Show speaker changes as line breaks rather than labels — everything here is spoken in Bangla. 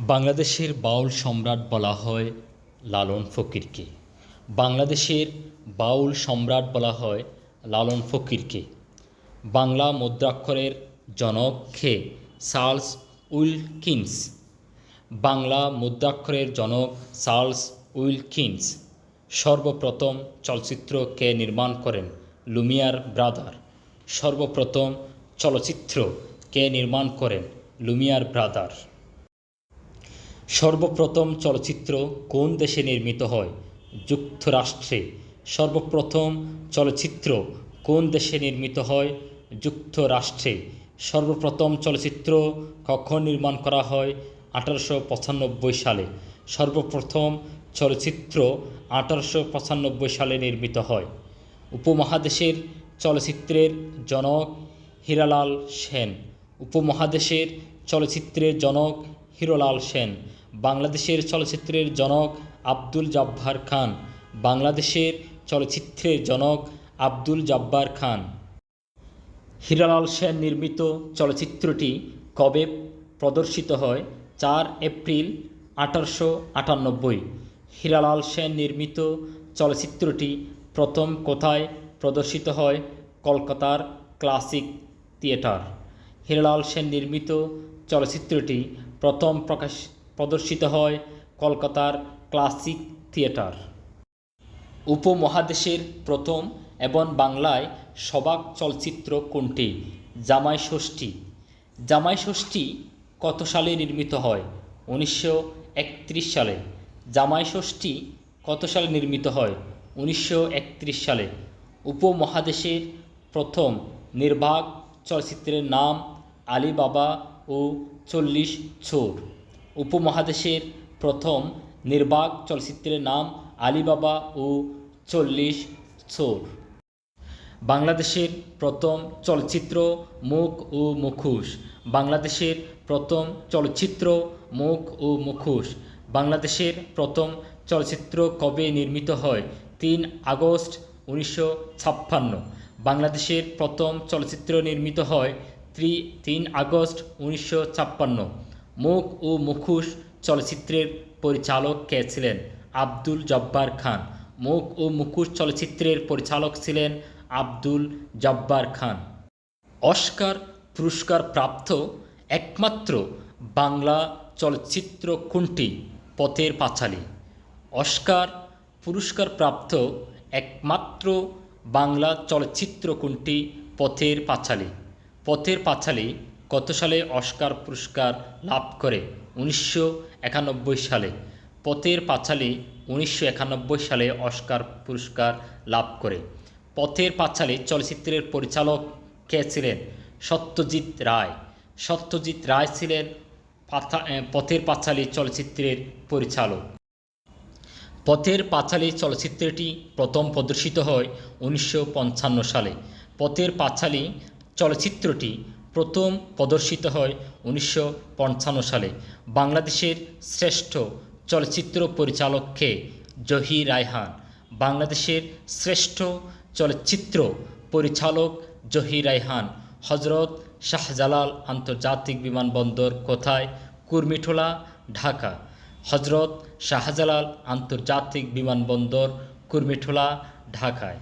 বাংলাদেশের বাউল সম্রাট বলা হয় লালন ফকিরকে। বাংলাদেশের বাউল সম্রাট বলা হয় লালন ফকিরকে। বাংলা মুদ্রাক্ষরের জনক খে চার্লস উইলকিন্স। বাংলা মুদ্রাক্ষরের জনক চার্লস উইলকিন্স। সর্বপ্রথম চলচ্চিত্র কে নির্মাণ করেন? Lumiere brother. সর্বপ্রথম চলচ্চিত্র কে নির্মাণ করেন? Lumiere brother. সর্বপ্রথম চলচ্চিত্র কোন দেশে নির্মিত হয়? যুক্তরাষ্ট্রে। সর্বপ্রথম চলচ্চিত্র কোন দেশে নির্মিত হয়? যুক্তরাষ্ট্রে। সর্বপ্রথম চলচ্চিত্র কখন নির্মাণ করা হয়? আঠারোশো পঁচানব্বই সালে। সর্বপ্রথম চলচ্চিত্র আঠারোশো পঁচানব্বই সালে নির্মিত হয়। উপমহাদেশের চলচ্চিত্রের জনক হীরালাল সেন। উপমহাদেশের চলচ্চিত্রের জনক হিরোলাল সেন। বাংলাদেশের চলচ্চিত্রের জনক আব্দুল জব্বার খান। বাংলাদেশের চলচ্চিত্রের জনক আব্দুল জব্বার খান। হিরালাল সেন নির্মিত চলচ্চিত্রটি কবে প্রদর্শিত হয়? চার এপ্রিল আঠারোশো আটানব্বই। হিরালাল সেন নির্মিত চলচ্চিত্রটি প্রথম কোথায় প্রদর্শিত হয়? কলকাতার ক্লাসিক থিয়েটার। হিরালাল সেন নির্মিত চলচ্চিত্রটি প্রথম প্রকাশ প্রদর্শিত হয় কলকাতার ক্লাসিক থিয়েটার। উপমহাদেশের প্রথম এবং বাংলায় সবাক চলচ্চিত্র কোনটি? জামাই ষষ্ঠী জামাই ষষ্ঠী কত সালে নির্মিত হয়? উনিশশো একত্রিশ সালে। জামাই ষষ্ঠী কত সালে নির্মিত হয়? উনিশশো একত্রিশ সালে। উপমহাদেশের প্রথম নির্বাক চলচ্চিত্রের নাম আলিবাবা ও চল্লিশ চোর উপমহাদেশের প্রথম নির্বাক চলচ্চিত্রের নাম আলিবাবা ও চল্লিশ চোর বাংলাদেশের প্রথম চলচ্চিত্র মুখ ও মুখোশ। বাংলাদেশের প্রথম চলচ্চিত্র মুখ ও মুখোশ। বাংলাদেশের প্রথম চলচ্চিত্র কবে নির্মিত হয়? তিন আগস্ট উনিশশো ছাপ্পান্ন। বাংলাদেশের প্রথম চলচ্চিত্র নির্মিত হয় ত্রি, তিন আগস্ট উনিশশো ছাপ্পান্ন। মুখ ও মুখোশ চলচ্চিত্রের পরিচালক কে ছিলেন? আব্দুল জব্বার খান। মুখ ও মুখোশ চলচ্চিত্রের পরিচালক ছিলেন আব্দুল জব্বার খান। অস্কার পুরস্কার প্রাপ্ত একমাত্র বাংলা চলচ্চিত্র কোনটি? পথের পাঁচালী। অস্কার পুরস্কার প্রাপ্ত একমাত্র বাংলা চলচ্চিত্র কোনটি? পথের পাঁচালী। পথের পাঁচালী কত সালে অস্কার পুরস্কার লাভ করে? উনিশশো একানব্বই সালে। পথের পাঁচালী উনিশশো একানব্বই সালে অস্কার পুরস্কার লাভ করে। পথের পাঁচালী চলচ্চিত্রের পরিচালক কে ছিলেন? সত্যজিৎ রায়। সত্যজিৎ রায় ছিলেন পাথা- পথের পাঁচালী চলচ্চিত্রের পরিচালক। পথের পাঁচালী চলচ্চিত্রটি প্রথম প্রদর্শিত হয় উনিশশো পঞ্চান্ন সালে। পথের পাঁচালী চলচ্চিত্রটি প্রথম প্রদর্শিত হয় উনিশশো পঞ্চান্ন সালে। বাংলাদেশের শ্রেষ্ঠ চলচ্চিত্র পরিচালককে জহি রায়হান। বাংলাদেশের শ্রেষ্ঠ চলচ্চিত্র পরিচালক জহি রায়হান। হজরত শাহজালাল আন্তর্জাতিক বিমানবন্দর কোথায়? কুর্মিঠোলা ঢাকা। হজরত শাহজালাল আন্তর্জাতিক বিমানবন্দর কুর্মিঠোলা ঢাকায়।